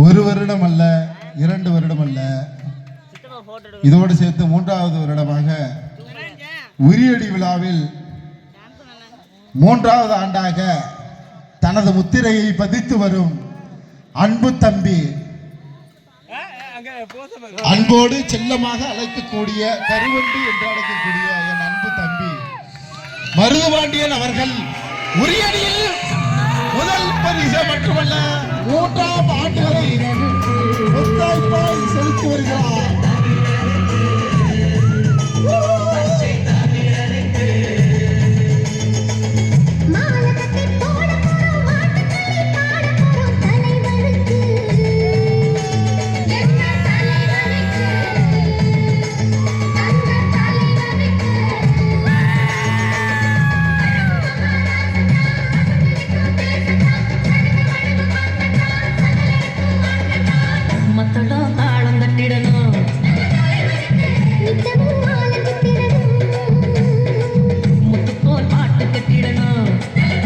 ஒரு வருடம் அல்ல இரண்டு வருடம் அல்ல இதோடு சேர்த்து மூன்றாவது வருடமாக உரியடி விழாவில் மூன்றாவது ஆண்டாக தனது முத்திரையை பதித்து வரும் அன்பு தம்பி அன்போடு செல்லமாக அழைக்கக்கூடிய கருவண்டி என்று அழைக்கக்கூடிய என் அன்பு தம்பி மருதுபாண்டியன் அவர்கள் உரியடியில் முதல் பரிசு மட்டுமல்ல மூன்றாம் ஆண்டு God.